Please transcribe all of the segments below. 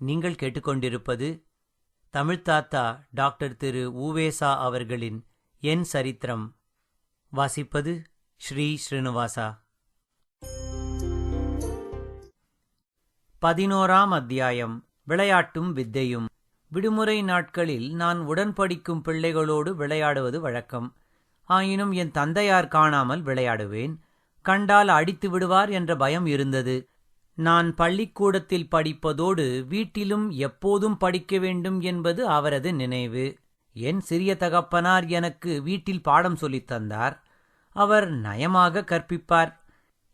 நீங்கள் கேட்டுக்கொண்டிருப்பது தமிழ்தாத்தா டாக்டர் திரு ஊவேசா அவர்களின் என் சரித்திரம். வாசிப்பது ஸ்ரீ ஸ்ரீனிவாசா. பதினோராம் அத்தியாயம். விளையாட்டும் வித்தையும். விடுமுறை நாட்களில் நான் உடன் படிக்கும் பிள்ளைகளோடு விளையாடுவது வழக்கம். ஆயினும் என் தந்தையார் காணாமல் விளையாடுவேன். கண்டால் அடித்து விடுவார் என்ற பயம் இருந்தது. நான் பள்ளிக்கூடத்தில் படிப்பதோடு வீட்டிலும் எப்போதும் படிக்க வேண்டும் என்பது அவரது நினைவு. என் சிறிய தகப்பனார் எனக்கு வீட்டில் பாடம் சொல்லித் தந்தார். அவர் நயமாக கற்பிப்பார்.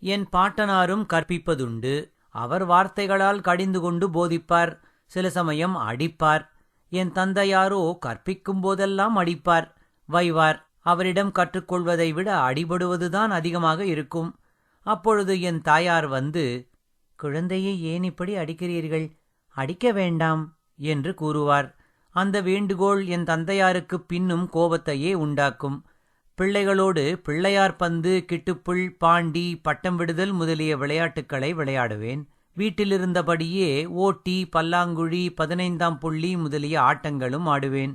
என் பாட்டனாரும் கற்பிப்பதுண்டு. அவர் வார்த்தைகளால் கடிந்து கொண்டு போதிப்பார். சில சமயம் அடிப்பார். என் தந்தையாரோ கற்பிக்கும் போதெல்லாம் அடிப்பார். வைவார். அவரிடம் கற்றுக்கொள்வதை விட அடிபடுவதுதான் அதிகமாக இருக்கும். அப்பொழுது என் தாயார் வந்து குழந்தையை ஏன் இப்படி அடிக்கிறீர்கள்? அடிக்க வேண்டாம் என்று கூறுவார். அந்த வேண்டுகோள் என் தந்தையாருக்கு பின்னும் கோபத்தையே உண்டாக்கும். பிள்ளைகளோடு பிள்ளையார் பந்து கிட்டுப்புள் பாண்டி பட்டம் விடுதல் முதலிய விளையாட்டுக்களை விளையாடுவேன். வீட்டிலிருந்தபடியே ஓட்டி பல்லாங்குழி பதினைந்தாம் புள்ளி முதலிய ஆட்டங்களும் ஆடுவேன்.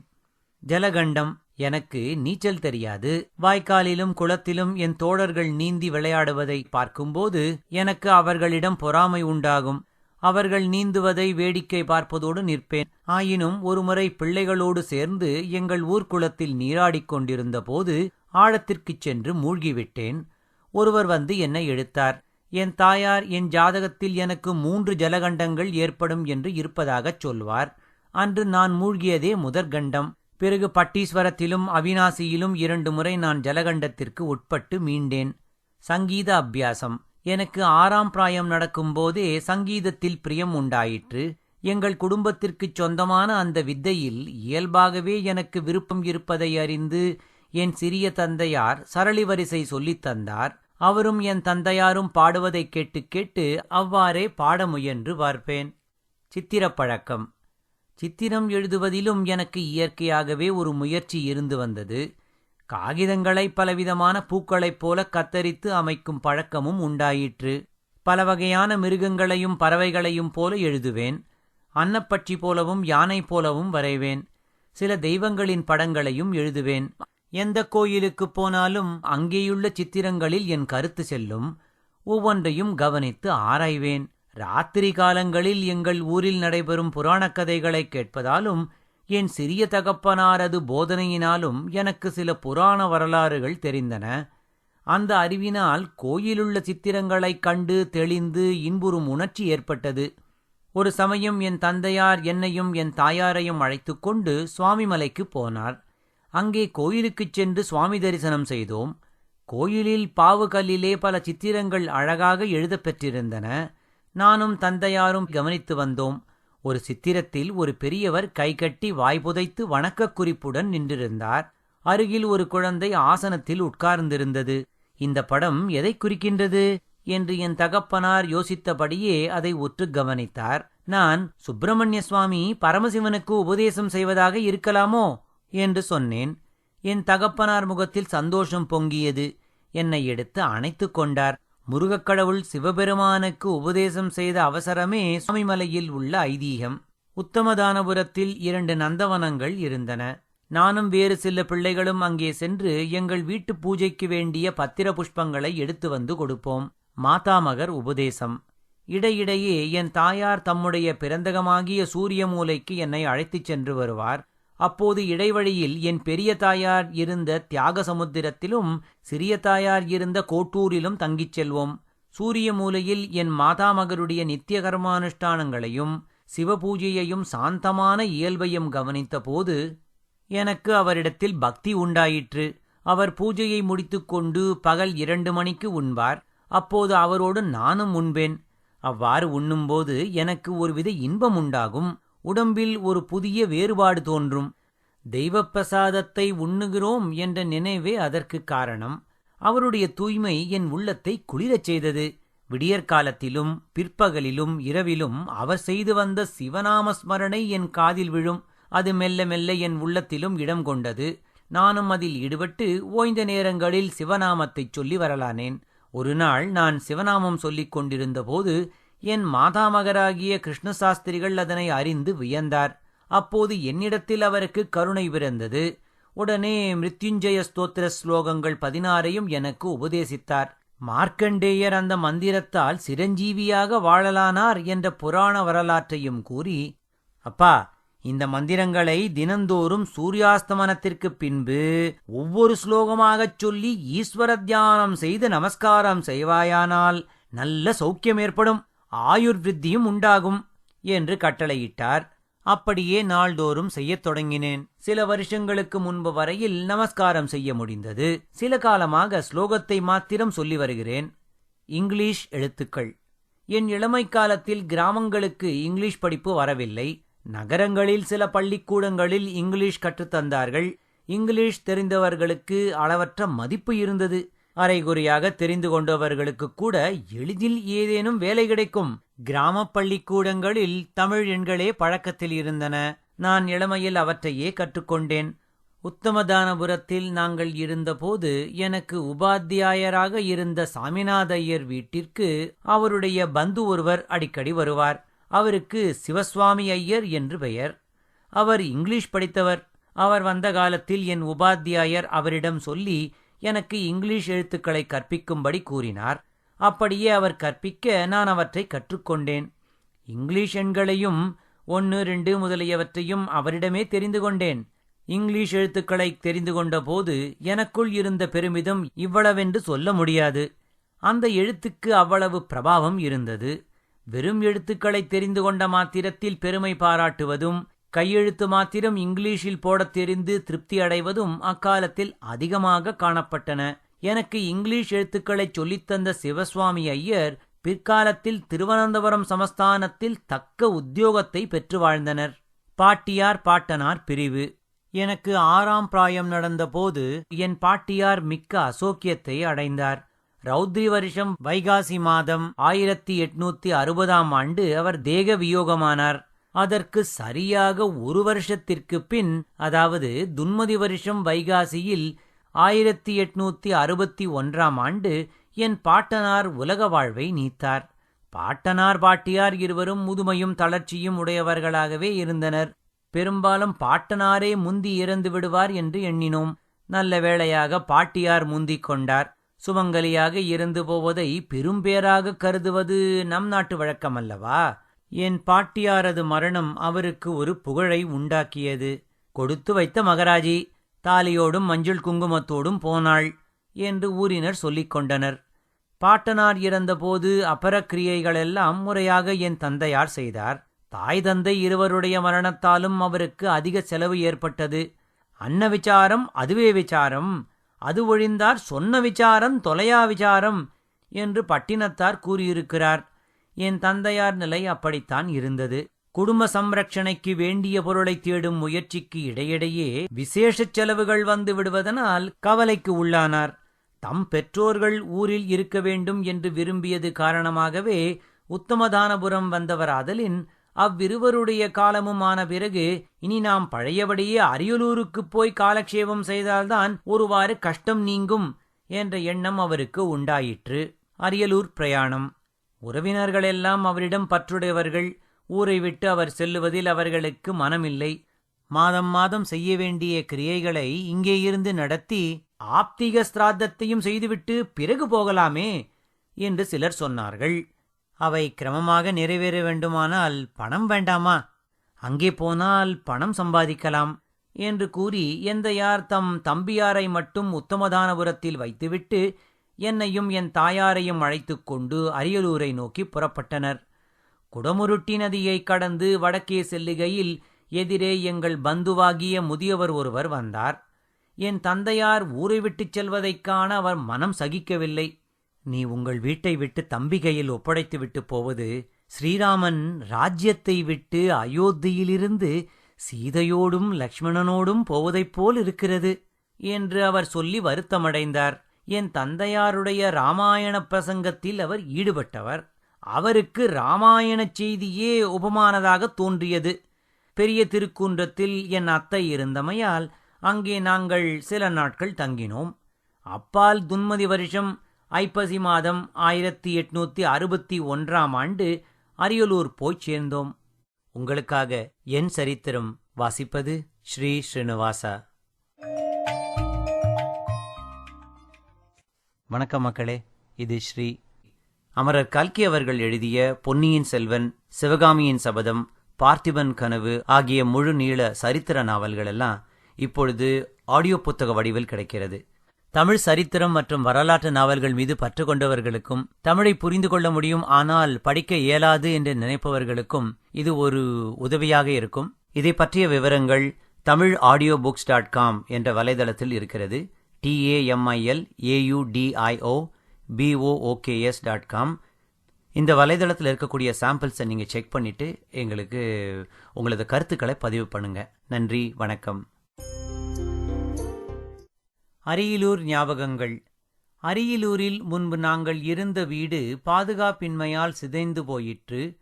ஜலகண்டம் எனக்கு நீச்சல் தெரியாது. வாய்க்காலிலும் குளத்திலும் என் தோழர்கள் நீந்தி விளையாடுவதை பார்க்கும்போது எனக்கு அவர்களிடம் பொறாமை உண்டாகும். அவர்கள் நீந்துவதை வேடிக்கை பார்ப்பதோடு நிற்பேன். ஆயினும் ஒருமுறை பிள்ளைகளோடு சேர்ந்து எங்கள் ஊர்க்குளத்தில் நீராடிக் கொண்டிருந்த போது ஆழத்திற்குச் சென்று மூழ்கிவிட்டேன். ஒருவர் வந்து என்னை எடுத்தார். என் தாயார் என் ஜாதகத்தில் எனக்கு மூன்று ஜலகண்டங்கள் ஏற்படும் என்று இருப்பதாகச் சொல்வார். அன்று நான் மூழ்கியதே முதற்கண்டம். பிறகு பட்டீஸ்வரத்திலும் அவினாசியிலும் இரண்டு முறை நான் ஜலகண்டத்திற்கு உட்பட்டு மீண்டேன். சங்கீத அபியாசம். எனக்கு ஆறாம் பிராயம் நடக்கும்போதே சங்கீதத்தில் பிரியம் உண்டாயிற்று. எங்கள் குடும்பத்திற்குச் சொந்தமான அந்த வித்தையில் இயல்பாகவே எனக்கு விருப்பம் இருப்பதை அறிந்து என் சிறிய தந்தையார் சரளி வரிசை சொல்லித் தந்தார். அவரும் என் தந்தையாரும் பாடுவதைக் கேட்டு கேட்டு அவ்வாறே பாட முயன்று பார்ப்பேன். சித்திரப்பழக்கம். சித்திரம் எழுதுவதிலும் எனக்கு இயற்கையாகவே ஒரு முயற்சி இருந்து வந்தது. காகிதங்களை பலவிதமான பூக்களைப் போல கத்தரித்து அமைக்கும் பழக்கமும் உண்டாயிற்று. பல வகையான மிருகங்களையும் பறவைகளையும் போல எழுதுவேன். அன்னப்பட்சி போலவும் யானை போலவும் வரைவேன். சில தெய்வங்களின் படங்களையும் எழுதுவேன். எந்த கோயிலுக்குப் போனாலும் அங்கேயுள்ள சித்திரங்களில் என் கருத்து செல்லும். ஒவ்வொன்றையும் கவனித்து ஆராய்வேன். ராத்திரி காலங்களில் எங்கள் ஊரில் நடைபெறும் புராணக் கதைகளை கேட்பதாலும் என் சிறிய தகப்பனாரது போதனையினாலும் எனக்கு சில புராண வரலாறுகள் தெரிந்தன. அந்த அறிவினால் கோயிலுள்ள சித்திரங்களைக் கண்டு தெளிந்து இன்புறும் உணர்ச்சி ஏற்பட்டது. ஒரு சமயம் என் தந்தையார் என்னையும் என் தாயாரையும் அழைத்துக்கொண்டு சுவாமிமலைக்குப் போனார். அங்கே கோயிலுக்குச் சென்று சுவாமி தரிசனம் செய்தோம். கோயிலில் பாவுகல்லிலே பல சித்திரங்கள் அழகாக எழுதப்பெற்றிருந்தன நானும் தந்தையாரும் கவனித்து வந்தோம். ஒரு சித்திரத்தில் ஒரு பெரியவர் கைகட்டி வாய் புதைத்து வணக்கக் குறிப்புடன் நின்றிருந்தார். அருகில் ஒரு குழந்தை ஆசனத்தில் உட்கார்ந்திருந்தது. இந்த படம் எதை குறிக்கின்றது? என்று என் தகப்பனார் யோசித்தபடியே அதை உற்று கவனித்தார். நான் சுப்பிரமணிய சுவாமி பரமசிவனுக்கு உபதேசம் செய்வதாக இருக்கலாமோ? என்று சொன்னேன். என் தகப்பனார் முகத்தில் சந்தோஷம் பொங்கியது. என்னை எடுத்து அணைத்துக் கொண்டார். முருகக்கடவுள் சிவபெருமானுக்கு உபதேசம் செய்த அவசரமே சுவாமிமலையில் உள்ள ஐதீகம். உத்தமதானபுரத்தில் இரண்டு நந்தவனங்கள் இருந்தன. நானும் வேறு சில பிள்ளைகளும் அங்கே சென்று எங்கள் வீட்டு பூஜைக்கு வேண்டிய பத்திர புஷ்பங்களை எடுத்து வந்து கொடுப்போம். மாதாமகர் உபதேசம். இடையிடையே என் தாயார் தம்முடைய பிறந்தகமாகிய சூரிய மூலைக்கு என்னை அழைத்துச் சென்று வருவார். அப்போது இடைவழியில் என் பெரிய தாயார் இருந்த தியாக சமுத்திரத்திலும் சிறிய தாயார் இருந்த கோட்டூரிலும் தங்கிச் செல்வோம். சூரிய மூலையில் என் மாதாமகருடைய நித்திய கர்மானுஷ்டானங்களையும் சிவபூஜையையும் சாந்தமான இயல்பையும் கவனித்தபோது எனக்கு அவரிடத்தில் பக்தி உண்டாயிற்று. அவர் பூஜையை முடித்துக்கொண்டு பகல் இரண்டு மணிக்கு உண்பார். அப்போது அவரோடு நானும் உண்பேன். அவ்வாறு உண்ணும்போது எனக்கு ஒருவித இன்பம் உண்டாகும். உடம்பில் ஒரு புதிய வேறுபாடு தோன்றும். தெய்வப்பிரசாதத்தை உண்ணுகிறோம் என்ற நினைவே அதற்குக் காரணம். அவருடைய தூய்மை என் உள்ளத்தை குளிரச் செய்தது. விடியற்காலத்திலும் பிற்பகலிலும் இரவிலும் அவர் செய்து வந்த சிவநாம ஸ்மரணை என் காதில் விழும். அது மெல்ல மெல்ல என் உள்ளத்திலும் இடம் கொண்டது. நானும் அதில் ஈடுபட்டு ஓய்ந்த நேரங்களில் சிவநாமத்தைச் சொல்லி வரலானேன். ஒரு நாள் நான் சிவநாமம் சொல்லிக் கொண்டிருந்தபோது என் மாதாமகராகிய கிருஷ்ணசாஸ்திரிகள் அதனை அறிந்து வியந்தார். அப்போது என்னிடத்தில் அவருக்கு கருணை பிறந்தது. உடனே மிருத்யுஞ்சய ஸ்தோத்திர ஸ்லோகங்கள் பதினாறையும் எனக்கு உபதேசித்தார். மார்க்கண்டேயர் அந்த மந்திரத்தால் சிரஞ்சீவியாக வாழலானார் என்ற புராண வரலாற்றையும் கூறி அப்பா இந்த மந்திரங்களை தினந்தோறும் சூரியாஸ்தமனத்திற்கு பின்பு ஒவ்வொரு ஸ்லோகமாகச் சொல்லி ஈஸ்வர தியானம் செய்து நமஸ்காரம் செய்வாயானால் நல்ல சௌக்கியம் ஏற்படும். ஆயுர்விருத்தியும் உண்டாகும் என்று கட்டளையிட்டார். அப்படியே நாள்தோறும் செய்யத் தொடங்கினேன். சில வருஷங்களுக்கு முன்பு வரையில் நமஸ்காரம் செய்ய முடிந்தது. சில காலமாக ஸ்லோகத்தை மாத்திரம் சொல்லி வருகிறேன். இங்கிலீஷ் எழுத்துக்கள். என் இளமை காலத்தில் கிராமங்களுக்கு இங்கிலீஷ் படிப்பு வரவில்லை. நகரங்களில் சில பள்ளிக்கூடங்களில் இங்கிலீஷ் கற்றுத்தந்தார்கள் இங்கிலீஷ் தெரிந்தவர்களுக்கு அளவற்ற மதிப்பு இருந்தது. அரைகுறையாக தெரிந்து கொண்டவர்களுக்கு கூட எளிதில் ஏதேனும் வேலை கிடைக்கும். கிராமப் பள்ளிக்கூடங்களில் தமிழ் எண்களே பழக்கத்தில் இருந்தன. நான் இளமையில் அவற்றையே கற்றுக்கொண்டேன். உத்தமதானபுரத்தில் நாங்கள் இருந்தபோது எனக்கு உபாத்தியாயராக இருந்த சாமிநாதையர் வீட்டிற்கு அவருடைய பந்து ஒருவர் அடிக்கடி வருவார். அவருக்கு சிவசுவாமி ஐயர் என்று பெயர். அவர் இங்கிலீஷ் படித்தவர். அவர் வந்த காலத்தில் என் உபாத்தியாயர் அவரிடம் சொல்லி எனக்கு இங்கிலீஷ் எழுத்துக்களை கற்பிக்கும்படி கூறினார். அப்படியே அவர் கற்பிக்க நான் அவற்றை கற்றுக்கொண்டேன். இங்கிலீஷ் எண்களையும் ஒன்று ரெண்டு முதலியவற்றையும் அவரிடமே தெரிந்து கொண்டேன். இங்கிலீஷ் எழுத்துக்களை தெரிந்து கொண்ட போது எனக்குள் இருந்த பெருமிதம் இவ்வளவென்று சொல்ல முடியாது. அந்த எழுத்துக்கு அவ்வளவு பிரபாவம் இருந்தது. வெறும் எழுத்துக்களை தெரிந்து கொண்ட மாத்திரத்தில் பெருமை பாராட்டுவதும் கையெழுத்து மாத்திரம் இங்கிலீஷில் போடத் தெரிந்து திருப்தி அடைவதும் அக்காலத்தில் அதிகமாக காணப்பட்டன. எனக்கு இங்கிலீஷ் எழுத்துக்களை சொல்லித்தந்த சிவசுவாமி ஐயர் பிற்காலத்தில் திருவனந்தபுரம் சமஸ்தானத்தில் தக்க உத்தியோகத்தை பெற்று வாழ்ந்தனர். பாட்டியார் பாட்டனார் பிரிவு. எனக்கு ஆறாம் பிராயம் நடந்தபோது என் பாட்டியார் மிக்க அசோக்கியத்தை அடைந்தார். ரௌத்ரி வருஷம் வைகாசி மாதம் ஆயிரத்தி எட்நூத்தி அறுபதாம் ஆண்டு அவர் தேக வியோகமானார். அதற்கு சரியாக ஒரு வருஷத்திற்கு பின் அதாவது துன்மதி வருஷம் வைகாசியில் ஆயிரத்தி எட்நூத்தி அறுபத்தி ஒன்றாம் ஆண்டு என் பாட்டனார் உலக வாழ்வை நீத்தார். பாட்டனார் பாட்டியார் இருவரும் முதுமையும் தளர்ச்சியும் உடையவர்களாகவே இருந்தனர். பெரும்பாலும் பாட்டனாரே முந்தி இறந்து விடுவார் என்று எண்ணினோம். நல்ல வேளையாக பாட்டியார் முந்திக் கொண்டார். சுமங்கலியாக இறந்து போவதை பெரும்பேராக கருதுவது நம் நாட்டு வழக்கமல்லவா? என் பாட்டியாரது மரணம் அவருக்கு ஒரு புகழை உண்டாக்கியது. கொடுத்து வைத்த மகராஜி தாலியோடும் மஞ்சள் குங்குமத்தோடும் போனாள் என்று ஊரினர் சொல்லிக் கொண்டனர். பாட்டனார் இறந்தபோது அபரக்கிரியைகளெல்லாம் முறையாக என் தந்தையார் செய்தார். தாய் தந்தை இருவருடைய மரணத்தாலும் அவருக்கு அதிக செலவு ஏற்பட்டது. அன்ன விசாரம் அதுவே விசாரம் அது ஒழிந்தார் சொன்ன விசாரம் தொலையா விசாரம் என்று பட்டினத்தார் கூறியிருக்கிறார். என் தந்தையார் நிலை அப்படித்தான் இருந்தது. குடும்ப சம்ரட்சணைக்கு வேண்டிய பொருளை தேடும் முயற்சிக்கு இடையிடையே விசேஷ செலவுகள் வந்து விடுவதனால் கவலைக்கு உள்ளானார். தம் பெற்றோர்கள் ஊரில் இருக்க வேண்டும் என்று விரும்பியது காரணமாகவே உத்தமதானபுரம் வந்தவராதலின் அவ்விருவருடைய காலமும் ஆன பிறகு இனி நாம் பழையபடியே அரியலூருக்குப் போய் காலக்ஷேபம் செய்தால்தான் ஒருவாறு கஷ்டம் நீங்கும் என்ற எண்ணம் அவருக்கு உண்டாயிற்று. அரியலூர் பிரயாணம். உறவினர்களெல்லாம் அவரிடம் பற்றுடையவர்கள். ஊரை விட்டு அவர் செல்லுவதில் அவர்களுக்கு மனமில்லை. மாதம் மாதம் செய்ய வேண்டிய கிரியைகளை இங்கே இருந்து நடத்தி ஆப்திக ஸ்ராத்தத்தையும் செய்துவிட்டு பிறகு போகலாமே என்று சிலர் சொன்னார்கள். அவை கிரமமாக நிறைவேற வேண்டுமானால் பணம் வேண்டாமா? அங்கே போனால் பணம் சம்பாதிக்கலாம் என்று கூறி எந்த யார் தம் தம்பியாரை மட்டும் உத்தமதானபுரத்தில் வைத்துவிட்டு என்னையும் என் தாயாரையும் அழைத்துக் கொண்டு அரியலூரை நோக்கி புறப்பட்டனர். குடமுருட்டி நதியைக் கடந்து வடக்கே செல்லுகையில் எதிரே எங்கள் பந்துவாகிய முதியவர் ஒருவர் வந்தார். என் தந்தையார் ஊரை விட்டுச் செல்வதைக் காண அவர் மனம் சகிக்கவில்லை. நீ உங்கள் வீட்டை விட்டு தம்பிகையில் ஒப்படைத்துவிட்டு போவது ஸ்ரீராமன் ராஜ்யத்தை விட்டு அயோத்தியிலிருந்து சீதையோடும் லக்ஷ்மணனோடும் போவதைப் போல் இருக்கிறது என்று அவர் சொல்லி வருத்தமடைந்தார். என் தந்தையாருடைய ராமாயண பிரசங்கத்தில் அவர் ஈடுபட்டவர். அவருக்கு இராமாயணச் செய்தியே உபமானதாகத் தோன்றியது. பெரிய திருக்குன்றத்தில் என் அத்தை இருந்தமையால் அங்கே நாங்கள் சில நாட்கள் தங்கினோம். அப்பால் துன்மதி வருஷம் ஐப்பசி மாதம் ஆயிரத்தி எட்நூத்தி அறுபத்தி ஒன்றாம் ஆண்டு அரியலூர் போய்ச் சேர்ந்தோம். உங்களுக்காக என் சரித்திரம் வாசிப்பது ஸ்ரீ ஸ்ரீனிவாசா. வணக்கம் மக்களே இது ஸ்ரீ அமரர் கல்கி அவர்கள் எழுதிய பொன்னியின் செல்வன் சிவகாமியின் சபதம் பார்த்திபன் கனவு ஆகிய முழு நீள சரித்திர நாவல்கள் எல்லாம் இப்பொழுது ஆடியோ புத்தக வடிவில் கிடைக்கிறது. தமிழ் சரித்திரம் மற்றும் வரலாற்று நாவல்கள் மீது பற்று கொண்டவர்களுக்கும் தமிழை புரிந்து கொள்ள முடியும் ஆனால் படிக்க இயலாது என்று நினைப்பவர்களுக்கும் இது ஒரு உதவியாக இருக்கும். இதை பற்றிய விவரங்கள் Tamil audio books dot com என்ற வலைதளத்தில் இருக்கிறது. டிஏஎம்ஐஎல் ஏயுடிஐஓ பிஓஓகேஎஸ் டாட் காம் இந்த வலைதளத்தில் இருக்கக்கூடிய சாம்பிள்ஸை நீங்கள் செக் பண்ணிவிட்டு எங்களுக்கு உங்களது கருத்துக்களை பதிவு பண்ணுங்கள் நன்றி வணக்கம். அரியலூர் ஞாபகங்கள். அரியலூரில் முன்பு நாங்கள் இருந்த வீடு பாதுகாப்பின்மையால் சிதைந்து போயிற்று.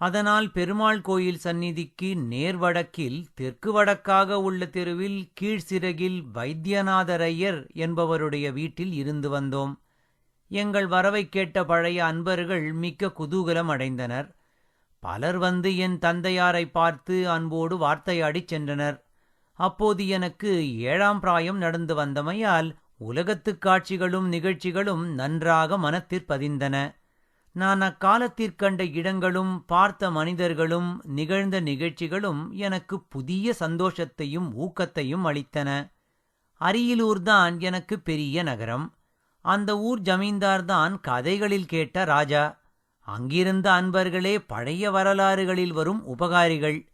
அதனால் பெருமாள் கோயில் சந்நிதிக்கு நேர்வடக்கில் தெற்கு வடக்காக உள்ள தெருவில் கீழ்சிறகில் வைத்தியநாதரையர் என்பவருடைய வீட்டில் இருந்து வந்தோம். எங்கள் வரவைக் கேட்ட பழைய அன்பர்கள் மிக்க குதூகலம் அடைந்தனர். பலர் வந்து என் தந்தையாரை பார்த்து அன்போடு வார்த்தையாடிச் சென்றனர். அப்போது எனக்கு ஏழாம் பிராயம் நடந்து வந்தமையால் உலகத்துக் காட்சிகளும் நிகழ்ச்சிகளும் நன்றாக மனத்திற் பதிந்தன. நான் அக்காலத்திற்கண்ட இடங்களும் பார்த்த மனிதர்களும் நிகழ்ந்த நிகழ்ச்சிகளும் எனக்கு புதிய சந்தோஷத்தையும் ஊக்கத்தையும் அளித்தன. அரியலூர்தான் எனக்கு பெரிய நகரம். அந்த ஊர் ஜமீன்தார்தான் கதைகளில் கேட்ட ராஜா. அங்கிருந்த அன்பர்களே பழைய வரலாறுகளில் வரும் உபகாரிகள்.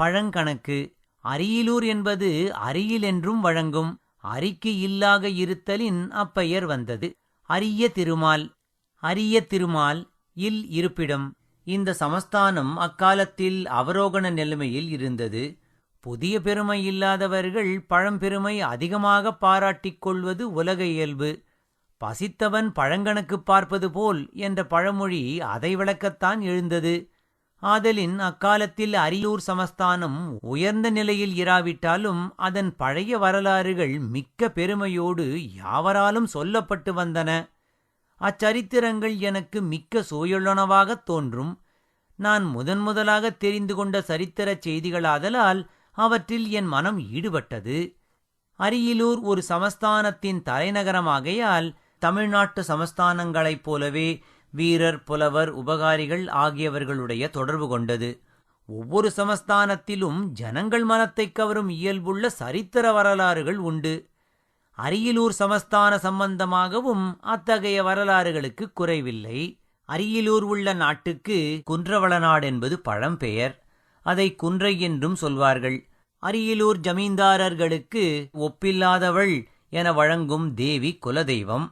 பழங்கணக்கு அரியலூர் என்பது அரியில் என்றும் வழங்கும். அரிக்கு இல்லாக இருத்தலின் அப்பெயர் வந்தது. அரிய திருமால். அரிய திருமால் இல் இருப்பிடம். இந்த சமஸ்தானம் அக்காலத்தில் அவரோகண நிலைமையில் இருந்தது. புதிய பெருமை இல்லாதவர்கள் பழம்பெருமை அதிகமாக பாராட்டிக் கொள்வது உலக இயல்பு. பசித்தவன் பழங்கணக்கு பார்ப்பது போல் என்ற பழமொழி அதை விளக்கத்தான் எழுந்தது. ஆதலின் அக்காலத்தில் அரியூர் சமஸ்தானம் உயர்ந்த நிலையில் இராவிட்டாலும் அதன் பழைய வரலாறுகள் மிக்க பெருமையோடு யாவராலும் சொல்லப்பட்டு வந்தன. அச்சரித்திரங்கள் எனக்கு மிக்க சுயுள்ளனவாகத் தோன்றும். நான் முதன் முதலாக தெரிந்து கொண்ட சரித்திரச் செய்திகளாதலால் அவற்றில் என் மனம் ஈடுபட்டது. அரியலூர் ஒரு சமஸ்தானத்தின் தலைநகரமாகையால் தமிழ்நாட்டு சமஸ்தானங்களைப் போலவே வீரர் புலவர் உபகாரிகள் ஆகியவர்களுடைய தொடர்பு கொண்டது. ஒவ்வொரு சமஸ்தானத்திலும் ஜனங்கள் மனத்தைக் கவரும் இயல்புள்ள சரித்திர வரலாறுகள் உண்டு. அரியலூர் சமஸ்தான சம்பந்தமாகவும் அத்தகைய வரலாறுகளுக்கு குறைவில்லை. அரியலூர் உள்ள நாட்டுக்கு குன்றவளநாடு என்பது பழம்பெயர். அதை குன்றை என்றும் சொல்வார்கள். அரியலூர் ஜமீன்தாரர்களுக்கு ஒப்பில்லாதவள் என வழங்கும் தேவி குலதெய்வம்.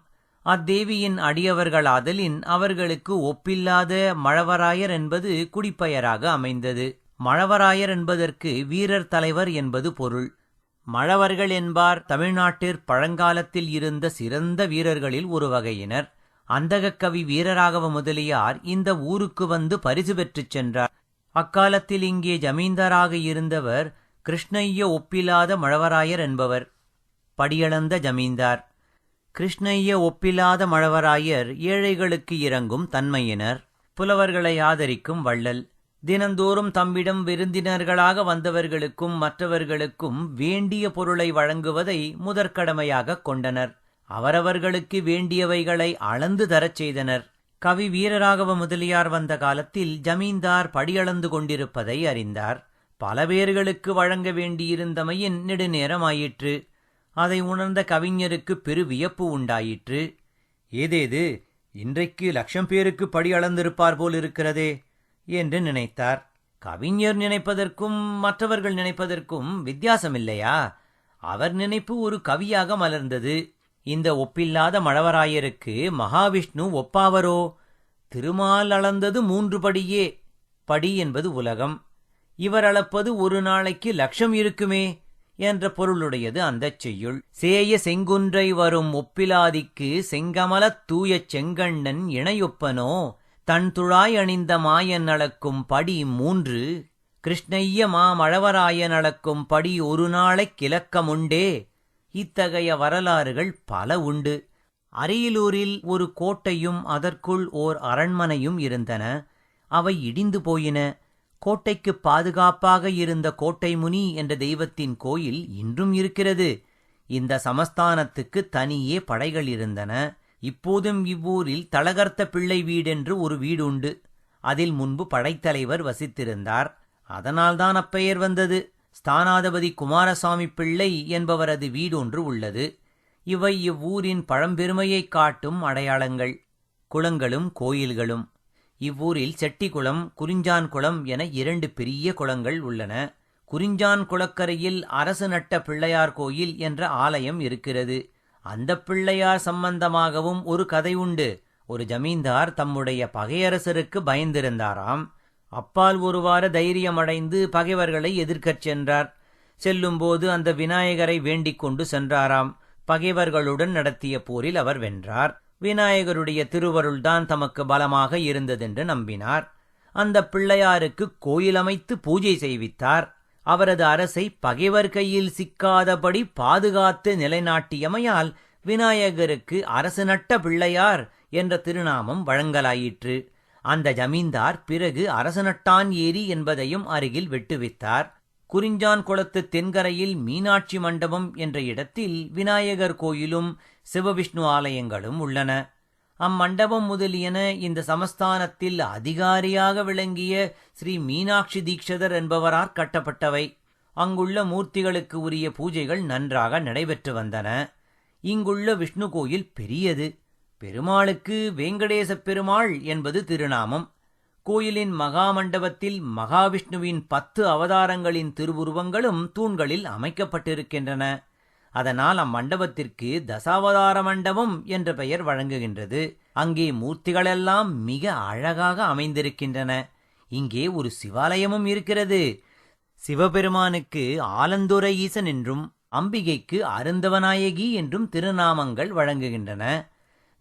அத்தேவியின் அடியவர்களாதலின் அவர்களுக்கு ஒப்பில்லாத மழவராயர் என்பது குடிப்பெயராக அமைந்தது. மழவராயர் என்பதற்கு வீரர் தலைவர் என்பது பொருள். மழவர்கள் என்பார் தமிழ்நாட்டிற் பழங்காலத்தில் இருந்த சிறந்த வீரர்களில் ஒரு வகையினர் அந்தகக்கவி வீரராகவ முதலியார் இந்த ஊருக்கு வந்து பரிசு பெற்றுச் சென்றார். அக்காலத்தில் இங்கே ஜமீன்தாராக இருந்தவர் கிருஷ்ணய்ய ஒப்பில்லாத மழவராயர் என்பவர். படியளந்த ஜமீன்தார். கிருஷ்ணய்ய ஒப்பில்லாத மழவராயர் ஏழைகளுக்கு இறங்கும் தன்மையினர். புலவர்களை ஆதரிக்கும் வள்ளல். தினந்தோறும் தம்மிடம் விருந்தினர்களாக வந்தவர்களுக்கும் மற்றவர்களுக்கும் வேண்டிய பொருளை வழங்குவதை முதற்கடமையாகக் கொண்டனர். அவரவர்களுக்கு வேண்டியவைகளை அளந்து தரச் செய்தனர். கவி வீரராகவ முதலியார் வந்த காலத்தில் ஜமீன்தார் படியளந்து கொண்டிருப்பதை அறிந்தார். பல பேர்களுக்கு வழங்க வேண்டியிருந்தமையின் நெடுநேரமாயிற்று. அதை உணர்ந்த கவிஞருக்கு பெரு வியப்பு உண்டாயிற்று. ஏதேது? இன்றைக்கு லட்சம் பேருக்கு படி அளந்திருப்பார் போல் இருக்கிறதே என்று நினைத்தார். கவிஞர் நினைப்பதற்கும் மற்றவர்கள் நினைப்பதற்கும் வித்தியாசமில்லையா? அவர் நினைப்பு ஒரு கவியாக மலர்ந்தது. இந்த ஒப்பில்லாத மழவராயருக்கு மகாவிஷ்ணு ஒப்பாவரோ? திருமால் அளந்தது மூன்று படியே. படி என்பது உலகம். இவர் அளப்பது ஒரு நாளைக்கு லட்சம் இருக்குமே என்ற பொருளுடையது அந்தச் செய்யுள். சேய செங்குன்றை வரும் ஒப்பிலாதிக்கு செங்கமலத் தூயச் செங்கண்ணன் இணையொப்பனோ? தன் துழாய் அணிந்த மாயன் அளக்கும் படி மூன்று கிருஷ்ணய்ய மாமழவராயன் அளக்கும் படி ஒரு நாளைக் கிழக்கமுண்டே இத்தகைய வரலாறுகள் பல உண்டு. அரியலூரில் ஒரு கோட்டையும் அதற்குள் ஓர் அரண்மனையும் இருந்தன. அவை இடிந்து போயின. கோட்டைக்கு பாதுகாப்பாக இருந்த கோட்டை முனி என்ற தெய்வத்தின் கோயில் இன்றும் இருக்கிறது. இந்த சமஸ்தானத்துக்கு தனியே படைகள் இருந்தன. இப்போதும் இவ்வூரில் தளகர்த்த பிள்ளை வீடென்று ஒரு வீடுண்டு. அதில் முன்பு படைத்தலைவர் வசித்திருந்தார். அதனால்தான் அப்பெயர் வந்தது. ஸ்தானாதிபதி குமாரசாமி பிள்ளை என்பவரது வீடொன்று உள்ளது. இவை இவ்வூரின் பழம்பெருமையைக் காட்டும் அடையாளங்கள். குளங்களும் கோயில்களும். இவ்வூரில் செட்டிக்குளம் குறிஞ்சான்குளம் என இரண்டு பெரிய குளங்கள் உள்ளன. குறிஞ்சான் குளக்கரையில் அரசு நட்ட பிள்ளையார் கோயில் என்ற ஆலயம் இருக்கிறது. அந்த பிள்ளையார் சம்பந்தமாகவும் ஒரு கதை உண்டு. ஒரு ஜமீன்தார் தம்முடைய பகையரசருக்கு பயந்திருந்தாராம். அப்பால் ஒருவார தைரியமடைந்து பகைவர்களை எதிர்க்கச் சென்றார். செல்லும்போது அந்த விநாயகரை வேண்டிக் கொண்டு சென்றாராம். பகைவர்களுடன் நடத்திய போரில் அவர் வென்றார். விநாயகருடைய திருவருள்தான் தமக்கு பலமாக இருந்ததென்று நம்பினார். அந்த பிள்ளையாருக்கு கோயில் அமைத்து பூஜை செய்வித்தார். அவரது அரசை பகைவர் கையில் சிக்காதபடி பாதுகாத்து நிலைநாட்டியமையால் விநாயகருக்கு அரசு நட்ட பிள்ளையார் என்ற திருநாமம் வழங்கலாயிற்று. அந்த ஜமீன்தார் பிறகு அரசனட்டான் ஏரி என்பதையும் அருகில் வெட்டுவித்தார் குறிஞ்சான் குளத்து தென்கரையில் மீனாட்சி மண்டபம் என்ற இடத்தில் விநாயகர் கோயிலும் சிவவிஷ்ணு ஆலயங்களும் உள்ளன. அம்மண்டபம் முதலியன இந்த சமஸ்தானத்தில் அதிகாரியாக விளங்கிய ஸ்ரீ மீனாட்சி தீட்சிதர் என்பவரார் கட்டப்பட்டவை. அங்குள்ள மூர்த்திகளுக்கு உரிய பூஜைகள் நன்றாக நடைபெற்று வந்தன. இங்குள்ள விஷ்ணு கோயில் பெரியது. பெருமாளுக்கு வேங்கடேச பெருமாள் என்பது திருநாமம். கோயிலின் மகா மண்டபத்தில் மகாவிஷ்ணுவின் பத்து அவதாரங்களின் திருவுருவங்களும் தூண்களில் அமைக்கப்பட்டிருக்கின்றன. அதனால் அம்மண்டபத்திற்கு தசாவதார மண்டபம் என்ற பெயர் வழங்குகின்றது. அங்கே மூர்த்திகளெல்லாம் மிக அழகாக அமைந்திருக்கின்றன. இங்கே ஒரு சிவாலயமும் இருக்கிறது. சிவபெருமானுக்கு ஆலந்துரை ஈசன் என்றும் அம்பிகைக்கு அருந்தவநாயகி என்றும் திருநாமங்கள் வழங்குகின்றன.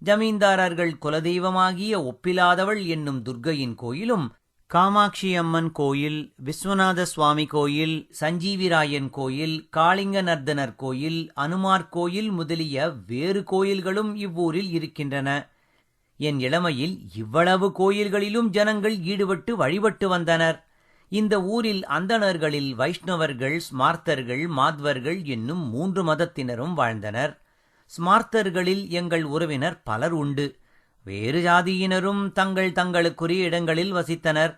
ஜமீன்தாரர்கள் குலதெய்வமாகிய ஒப்பிலாதவள் என்னும் துர்க்கையின் கோயிலும் காமாட்சி அம்மன் கோயில் விஸ்வநாத சுவாமி கோயில் சஞ்சீவிராயன் கோயில் காளிங்க நர்தனர் கோயில் அனுமார் கோயில் முதலிய வேறு கோயில்களும் இவ்வூரில் இருக்கின்றன. என் இளமையில் இவ்வளவு கோயில்களிலும் ஜனங்கள் ஈடுபட்டு வழிபட்டு வந்தனர். இந்த ஊரில் அந்தணர்களில் வைஷ்ணவர்கள் ஸ்மார்த்தர்கள் மாத்வர்கள் என்னும் மூன்று மதத்தினரும் வாழ்ந்தனர். ஸ்மார்த்தர்களில் எங்கள் உறவினர் பலர் உண்டு. வேறு ஜாதியினரும் தங்கள் தங்களுக்குரிய இடங்களில் வசித்தனர்.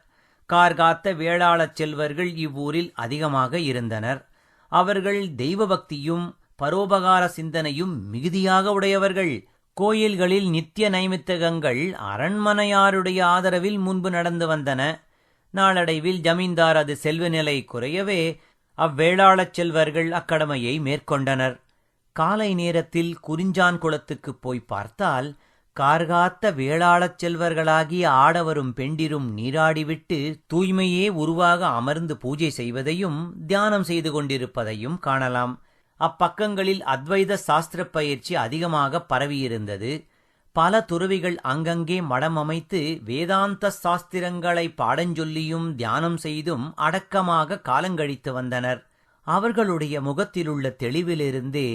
கார்காத்த வேளாளச் செல்வர்கள் இவ்வூரில் அதிகமாக இருந்தனர். அவர்கள் தெய்வ பக்தியும் பரோபகார சிந்தனையும் மிகுதியாக உடையவர்கள். கோயில்களில் நித்திய நைமித்தகங்கள் அரண்மனையாருடைய ஆதரவில் முன்பு நடந்து வந்தன. நாளடைவில் ஜமீன்தார் அது செல்வ நிலை குறையவே அவ்வேளாளச் செல்வர்கள் அக்கடமையை மேற்கொண்டனர். காலை நேரத்தில் குறிஞ்சான் குளத்துக்குப் போய் பார்த்தால் கார்காத்த வேளாளச் செல்வர்களாகிய ஆடவரும் பெண்டிரும் நீராடிவிட்டு தூய்மையே உருவாக அமர்ந்து பூஜை செய்வதையும் தியானம் செய்து கொண்டிருப்பதையும் காணலாம். அப்பக்கங்களில் அத்வைத சாஸ்திர பயிற்சி அதிகமாக பரவியிருந்தது. பல துறவிகள் அங்கங்கே மடம் அமைத்து வேதாந்த சாஸ்திரங்களை பாடஞ்சொல்லியும் தியானம் செய்தும் அடக்கமாக காலங்கழித்து வந்தனர். அவர்களுடைய முகத்திலுள்ள தெளிவிலிருந்தே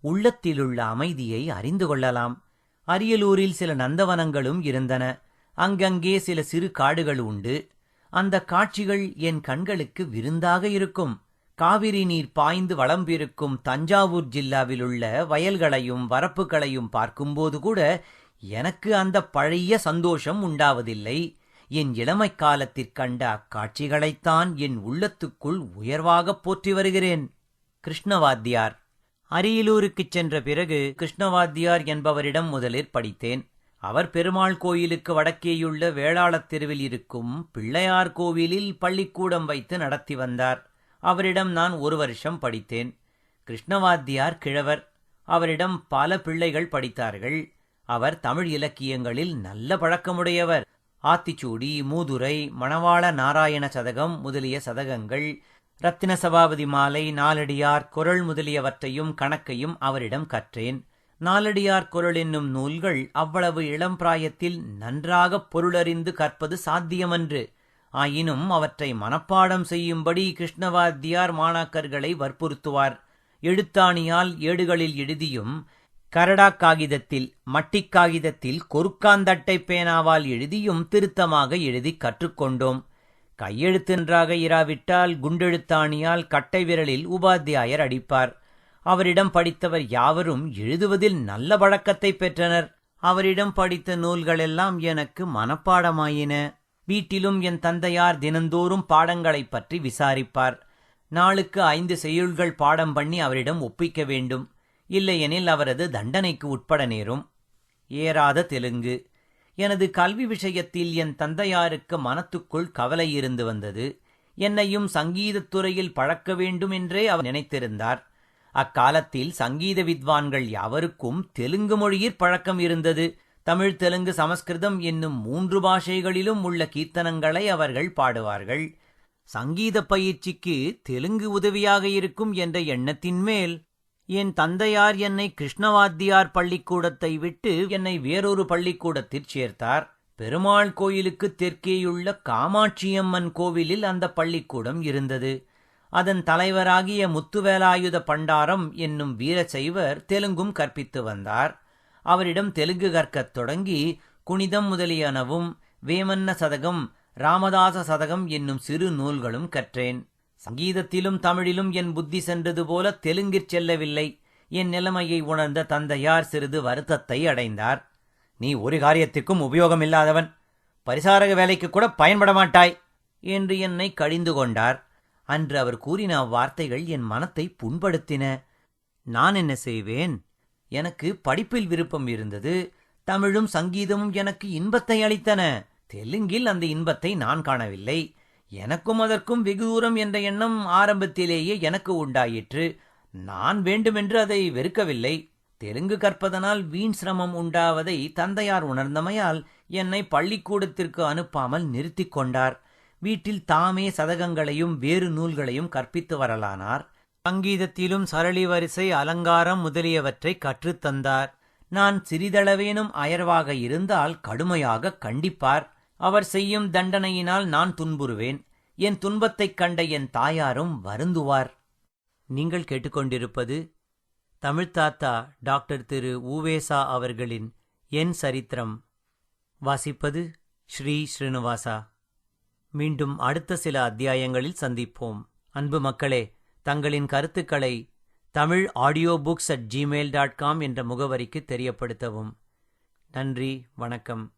உள்ளத்திலுள்ள அமைதியை அறிந்து கொள்ளலாம். அரியலூரில் சில நந்தவனங்களும் இருந்தன. அங்கங்கே சில சிறு காடுகள் உண்டு. அந்த காட்சிகள் என் கண்களுக்கு விருந்தாக இருக்கும். காவிரி நீர் பாய்ந்து வளம்பிருக்கும் தஞ்சாவூர் ஜில்லாவிலுள்ள வயல்களையும் வரப்புகளையும் பார்க்கும்போது கூட எனக்கு அந்த பழைய சந்தோஷம் உண்டாவதில்லை. என் இளமைக் காலத்திற்கண்ட அக்காட்சிகளைத்தான் என் உள்ளத்துக்குள் உயர்வாகப் போற்றி வருகிறேன். கிருஷ்ணவாத்தியார். அரியலூருக்குச் சென்ற பிறகு கிருஷ்ணவாத்தியார் என்பவரிடம் முதலில் படித்தேன். அவர் பெருமாள் கோயிலுக்கு வடக்கேயுள்ள வேளாளத் தெருவில் இருக்கும் பிள்ளையார் கோவிலில் பள்ளிக்கூடம் வைத்து நடத்தி வந்தார். அவரிடம் நான் ஒரு வருஷம் படித்தேன். கிருஷ்ணவாத்தியார் கிழவர். அவரிடம் பல பிள்ளைகள் படித்தார்கள். அவர் தமிழ் இலக்கியங்களில் நல்ல பழக்கமுடையவர். ஆத்திச்சூடி மூதுரை மணவாள நாராயண சதகம் முதலிய சதகங்கள் ரத்தின சபாபதி மாலை நாலடியார் குரல் முதலியவற்றையும் கணக்கையும் அவரிடம் கற்றேன். நாலடியார் குரல் என்னும் நூல்கள் அவ்வளவு இளம் பிராயத்தில் நன்றாகப் பொருளறிந்து கற்பது சாத்தியமன்று. ஆயினும் அவற்றை மனப்பாடம் செய்யும்படி கிருஷ்ணவாத்தியார் மாணாக்கர்களை வற்புறுத்துவார். எழுத்தாணியால் ஏடுகளில் எழுதியும் கரடா காகிதத்தில் மட்டிக் காகிதத்தில் கொருக்காந்தட்டை பேனாவால் எழுதியும் திருத்தமாக எழுதி கற்றுக்கொண்டோம். கையெழுத்தென்றாக இராவிட்டால் குண்டெழுத்தாணியால் கட்டை விரலில் உபாத்தியாயர் அடிப்பார். அவரிடம் படித்தவர் யாவரும் எழுதுவதில் நல்ல பழக்கத்தை பெற்றனர். அவரிடம் படித்த நூல்களெல்லாம் எனக்கு மனப்பாடமாயின. வீட்டிலும் என் தந்தையார் தினந்தோறும் பாடங்களைப் பற்றி விசாரிப்பார். நாளுக்கு ஐந்து செய்யுள்கள் பாடம் பண்ணி அவரிடம் ஒப்பிக்க வேண்டும். இல்லையெனில் அவரது தண்டனைக்கு உட்பட நேரும். ஏறாத தெலுங்கு. எனது கல்வி விஷயத்தில் என் தந்தையாருக்கு மனத்துக்குள் கவலை இருந்து வந்தது. என்னையும் சங்கீதத் துறையில் பழக்க வேண்டும் என்றே அவர் நினைத்திருந்தார். அக்காலத்தில் சங்கீத வித்வான்கள் யாவருக்கும் தெலுங்கு மொழியிற் பழக்கம் இருந்தது. தமிழ் தெலுங்கு சமஸ்கிருதம் என்னும் மூன்று பாஷைகளிலும் உள்ள கீர்த்தனங்களை அவர்கள் பாடுவார்கள். சங்கீத பயிற்சிக்கு தெலுங்கு உதவியாக இருக்கும் என்ற எண்ணத்தின் மேல் என் தந்தையார் என்னை கிருஷ்ணவாத்தியார் பள்ளிக்கூடத்தை விட்டு என்னை வேறொரு பள்ளிக்கூடத்தில் சேர்த்தார். பெருமாள் கோயிலுக்கு தெற்கேயுள்ள காமாட்சியம்மன் கோவிலில் அந்த பள்ளிக்கூடம் இருந்தது. அதன் தலைவராகிய முத்துவேலாயுத பண்டாரம் என்னும் வீரசைவர் தெலுங்கும் கற்பித்து வந்தார். அவரிடம் தெலுங்கு கற்கத் தொடங்கி குணிதம் முதலியனவும் வேமன்ன சதகம் ராமதாச சதகம் என்னும் சிறு நூல்களும் கற்றேன். சங்கீதத்திலும் தமிழிலும் என் புத்தி சென்றது போல தெலுங்கிற் செல்லவில்லை. என் நிலைமையை உணர்ந்த தந்தையார் சிறிது வருத்தத்தை அடைந்தார். நீ ஒரு காரியத்திற்கும் உபயோகமில்லாதவன். பரிசாரக வேலைக்கு கூட பயன்பட மாட்டாய் என்று என்னை கடிந்து கொண்டார். அன்று அவர் கூறின அவ்வார்த்தைகள் என் மனத்தை புண்படுத்தின. நான் என்ன செய்வேன்? எனக்கு படிப்பில் விருப்பம் இருந்தது. தமிழும் சங்கீதமும் எனக்கு இன்பத்தை அளித்தன. தெலுங்கில் அந்த இன்பத்தை நான் காணவில்லை. எனக்கும் அதற்கும் வெகு தூரம் என்ற எண்ணம் ஆரம்பத்திலேயே எனக்கு உண்டாயிற்று. நான் வேண்டுமென்று அதை வெறுக்கவில்லை. தெலுங்கு கற்பதனால் வீண் சிரமம் உண்டாவதை தந்தையார் உணர்ந்தமையால் என்னை பள்ளிக்கூடத்திற்கு அனுப்பாமல் நிறுத்திக் கொண்டார். வீட்டில் தாமே சதகங்களையும் வேறு நூல்களையும் கற்பித்து வரலானார். சங்கீதத்திலும் சரளி வரிசை அலங்காரம் முதலியவற்றை கற்றுத்தந்தார் நான் சிறிதளவேனும் அயர்வாக இருந்தால் கடுமையாக கண்டிப்பார். அவர் செய்யும் தண்டனையினால் நான் துன்புறுவேன். என் துன்பத்தைக் கண்ட என் தாயாரும் வருந்துவார். நீங்கள் கேட்டுக்கொண்டிருப்பது தமிழ்த் தாத்தா டாக்டர் திரு. ஊவேசா அவர்களின் என் சரித்திரம். வாசிப்பது ஸ்ரீ ஸ்ரீனிவாசா. மீண்டும் அடுத்த சில அத்தியாயங்களில் சந்திப்போம். அன்பு மக்களே தங்களின் கருத்துக்களை Tamil audio books at Gmail dot com என்ற முகவரிக்கு தெரியப்படுத்தவும். நன்றி வணக்கம்.